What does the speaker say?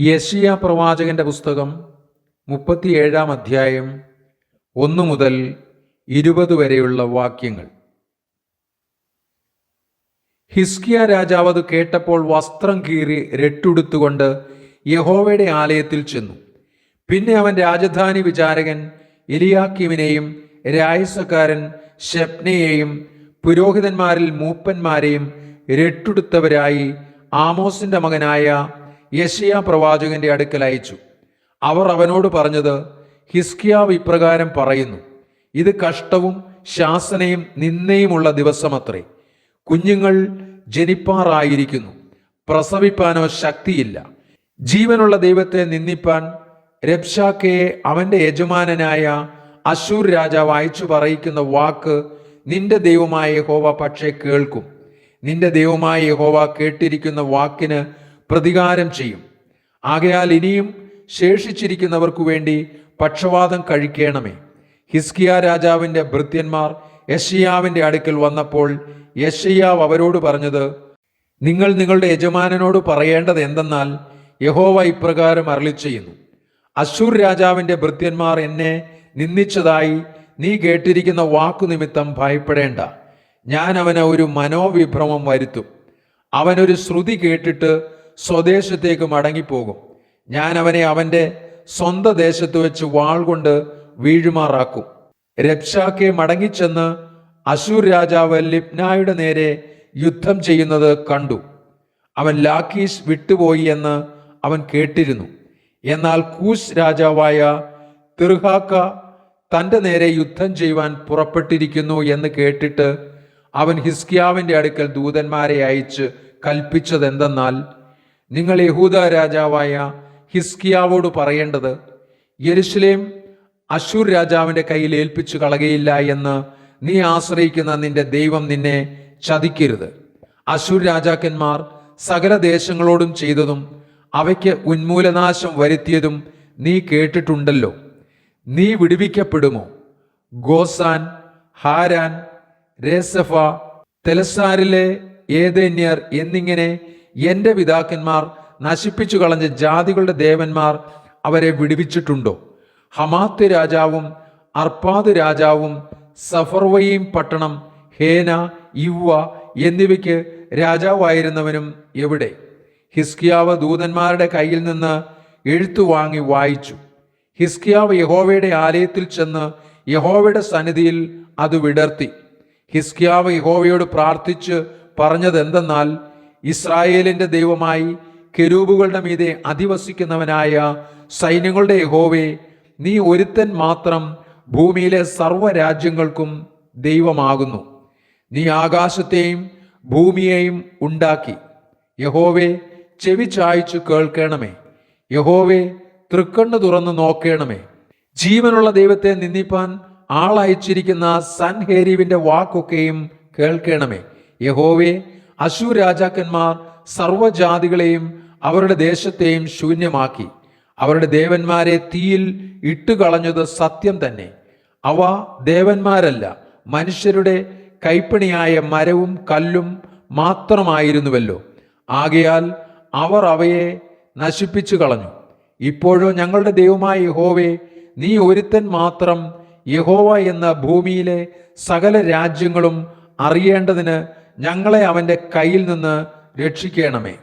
യശിയ പ്രവാചകന്റെ പുസ്തകം മുപ്പത്തിയേഴാം അധ്യായം ഒന്നു മുതൽ ഇരുപത് വരെയുള്ള വാക്യങ്ങൾ. ഹിസ്കിയ രാജാവ് അത് കേട്ടപ്പോൾ വസ്ത്രം കീറി രട്ടുടുത്തുകൊണ്ട് യഹോവയുടെ ആലയത്തിൽ ചെന്നു. പിന്നെ അവൻ രാജധാനി വിചാരകൻ ഇലിയാക്കിമിനെയും രായസക്കാരൻ ഷെപ്നയെയും പുരോഹിതന്മാരിൽ മൂപ്പന്മാരെയും രട്ടുടുത്തവരായി ആമോസിന്റെ മകനായ യശയ പ്രവാചകന്റെ അടുക്കൽ അയച്ചു. അവർ അവനോട് പറഞ്ഞത് ഹിസ്കിയാവ് ഇപ്രകാരം പറയുന്നു ഇത് കഷ്ടവും ശാസനയും നിന്നയുമുള്ള ദിവസമത്രേ. കുഞ്ഞുങ്ങൾ ജനിപ്പാറായിരിക്കുന്നു. പ്രസവിപ്പാനോ ശക്തിയില്ല. ജീവനുള്ള ദൈവത്തെ നിന്ദിപ്പാൻ രബ്ഷാക്കയെ അവന്റെ യജമാനനായ അശൂർ രാജാവ് അയച്ചു പറയിക്കുന്ന വാക്ക് നിന്റെ ദൈവമായ യഹോവ പക്ഷേ കേൾക്കും. നിന്റെ ദൈവമായ യഹോവ കേട്ടിരിക്കുന്ന വാക്കിന് പ്രതികാരം ചെയ്യും. ആകയാൽ ഇനിയും ശേഷിച്ചിരിക്കുന്നവർക്കു വേണ്ടി പക്ഷവാദം കഴിക്കണമേ. ഹിസ്കിയ രാജാവിന്റെ ഭൃത്യന്മാർ യശയ്യാവിന്റെ അടുക്കൽ വന്നപ്പോൾ യശയ്യാവ് അവരോട് പറഞ്ഞത് നിങ്ങൾ നിങ്ങളുടെ യജമാനനോട് പറയേണ്ടത് എന്തെന്നാൽ യഹോവ ഇപ്രകാരം അരളി ചെയ്യുന്നു അശൂർ രാജാവിന്റെ ഭൃത്യന്മാർ എന്നെ നിന്ദിച്ചതായി നീ കേട്ടിരിക്കുന്ന വാക്കു നിമിത്തം ഭയപ്പെടേണ്ട. ഞാൻ അവന് ഒരു മനോവിഭ്രമം വരുത്തും. അവനൊരു ശ്രുതി കേട്ടിട്ട് സ്വദേശത്തേക്ക് മടങ്ങിപ്പോകും. ഞാൻ അവനെ അവന്റെ സ്വന്ത ദേശത്ത് വെച്ച് വാൾ കൊണ്ട് വീഴുമാറാക്കും. രബ്ഷാക്കെ മടങ്ങിച്ചെന്ന് അശൂർ രാജാവ് ലിപ്നായുടെ നേരെ യുദ്ധം ചെയ്യുന്നത് കണ്ടു. അവൻ ലാക്കീഷ് വിട്ടുപോയി എന്ന് അവൻ കേട്ടിരുന്നു. എന്നാൽ കൂശ് രാജാവായ തിർഹാക്ക തന്റെ നേരെ യുദ്ധം ചെയ്യുവാൻ പുറപ്പെട്ടിരിക്കുന്നു എന്ന് കേട്ടിട്ട് അവൻ ഹിസ്കിയാവിന്റെ അടുക്കൽ ദൂതന്മാരെ അയച്ച് കൽപ്പിച്ചതെന്തെന്നാൽ നിങ്ങൾ യഹൂദ രാജാവായ ഹിസ്കിയാവോട് പറയേണ്ടത് യരുഷലേം അശൂർ രാജാവിന്റെ കയ്യിൽ ഏൽപ്പിച്ചു കളകയില്ല എന്ന് നീ ആശ്രയിക്കുന്ന നിന്റെ ദൈവം നിന്നെ ചതിക്കരുത്. അശൂർ രാജാക്കന്മാർ സകല ദേശങ്ങളോടും ചെയ്തതും അവയ്ക്ക് ഉന്മൂലനാശം വരുത്തിയതും നീ കേട്ടിട്ടുണ്ടല്ലോ. നീ വിടുവിക്കപ്പെടുമോ? ഗോസാൻ ഹാരാൻ രേസഫ തെലസാരിലെ ഏതന്യർ എന്നിങ്ങനെ എന്റെ പിതാക്കന്മാർ നശിപ്പിച്ചു കളഞ്ഞ ജാതികളുടെ ദേവന്മാർ അവരെ വിടുവിച്ചിട്ടുണ്ടോ? ഹമാത്ത് രാജാവും അർപ്പാദ് രാജാവും സഫർവയും പട്ടണം ഹേന ഇവ്വ എന്നിവയ്ക്ക് രാജാവായിരുന്നവനും എവിടെ? ഹിസ്കിയാവ് ദൂതന്മാരുടെ കയ്യിൽ നിന്ന് എഴുത്തു വാങ്ങി വായിച്ചു. ഹിസ്കിയാവ് യഹോവയുടെ ആലയത്തിൽ ചെന്ന് യഹോവയുടെ സന്നിധിയിൽ അത് വിടർത്തി. ഹിസ്കിയാവ് യഹോവയോട് പ്രാർത്ഥിച്ച് പറഞ്ഞത് ഇസ്രായേലിന്റെ ദൈവമായി കെരൂബുകളുടെ മീതെ അധിവസിക്കുന്നവനായ സൈന്യങ്ങളുടെ യഹോവേ നീ ഒരുത്തൻ മാത്രം ഭൂമിയിലെ സർവരാജ്യങ്ങൾക്കും ദൈവമാകുന്നു. നീ ആകാശത്തെയും ഭൂമിയെയും ഉണ്ടാക്കി. യഹോവെ ചെവി ചായച്ചു കേൾക്കണമേ. യഹോവെ തൃക്കണ്ണ് തുറന്നു നോക്കണമേ. ജീവനുള്ള ദൈവത്തെ നിന്ദിപ്പാൻ ആളയച്ചിരിക്കുന്ന സൻഹേരീവിന്റെ വാക്കൊക്കെയും കേൾക്കണമേ. യഹോവേ അശൂർ രാജാക്കന്മാർ സർവജാതികളെയും അവരുടെ ദേശത്തെയും ശൂന്യമാക്കി. അവരുടെ ദേവന്മാരെ തീയിൽ ഇട്ടുകളഞ്ഞത് സത്യം തന്നെ. അവ ദേവന്മാരല്ല മനുഷ്യരുടെ കൈപ്പണിയായ മരവും കല്ലും മാത്രമായിരുന്നുവല്ലോ. ആകയാൽ അവർ അവയെ നശിപ്പിച്ചു കളഞ്ഞു ഇപ്പോഴോ ഞങ്ങളുടെ ദൈവമായ യഹോവെ നീ ഒരുത്തൻ മാത്രം യഹോവ എന്ന ഭൂമിയിലെ സകല രാജ്യങ്ങളും അറിയേണ്ടതിന് ഞങ്ങളെ അവന്റെ കയ്യിൽ നിന്ന് രക്ഷിക്കണമേ.